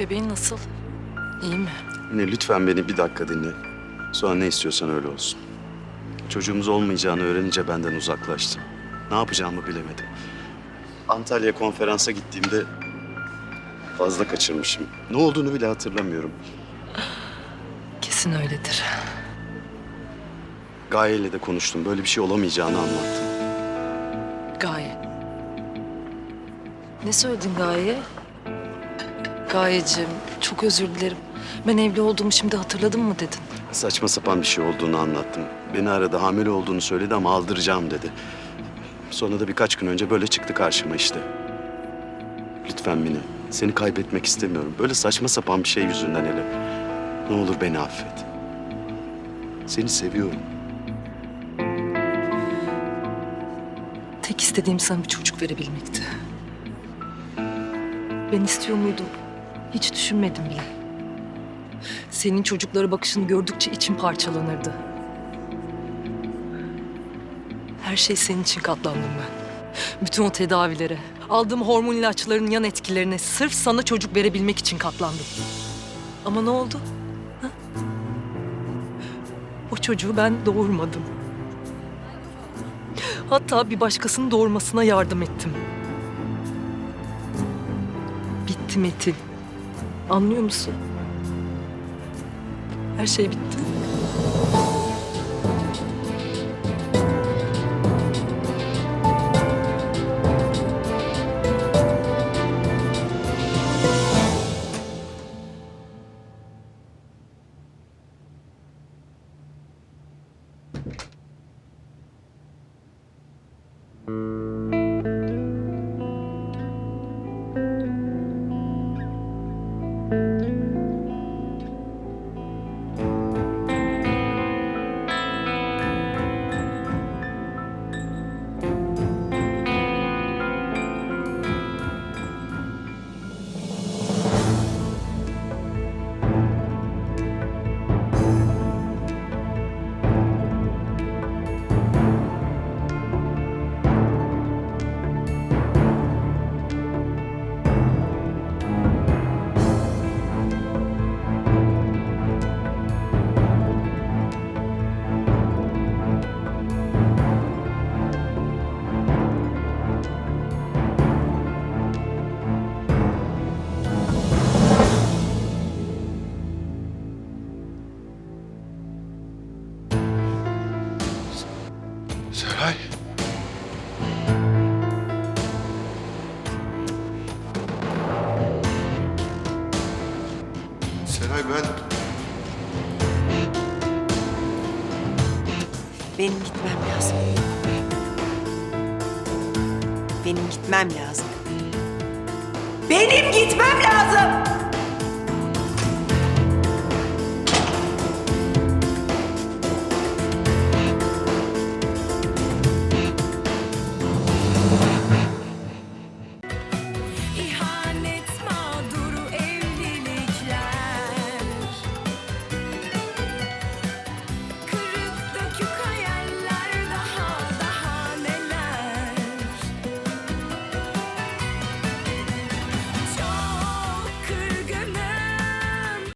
Bebeğin nasıl? İyi mi? Yine lütfen beni bir dakika dinle. Sonra ne istiyorsan öyle olsun. Çocuğumuz olmayacağını öğrenince benden uzaklaştı. Ne yapacağımı bilemedim. Antalya konferansa gittiğimde fazla kaçırmışım. Ne olduğunu bile hatırlamıyorum. Kesin öyledir. Gaye ile de konuştum. Böyle bir şey olamayacağını anlattım. Gaye. Ne söyledin Gaye'ye? Gayeciğim çok özür dilerim. Ben evli olduğumu şimdi hatırladın mı dedin. Saçma sapan bir şey olduğunu anlattım. Beni aradı, hamile olduğunu söyledi ama aldıracağım dedi. Sonra da birkaç gün önce böyle çıktı karşıma işte. Lütfen Mine, seni kaybetmek istemiyorum. Böyle saçma sapan bir şey yüzünden hele. Ne olur beni affet. Seni seviyorum. Tek istediğim sana bir çocuk verebilmekti. Ben istiyor muydum? Hiç düşünmedim bile. Senin çocuklara bakışını gördükçe içim parçalanırdı. Her şey senin için katlandım ben. Bütün o tedavilere, aldığım hormon ilaçlarının yan etkilerine sırf sana çocuk verebilmek için katlandım. Ama ne oldu? Ha? O çocuğu ben doğurmadım. Hatta bir başkasının doğurmasına yardım ettim. Bitti Metin. Anlıyor musun? Her şey bitti. Seray. Seray ben... Benim gitmem lazım. Benim gitmem lazım. Benim gitmem lazım.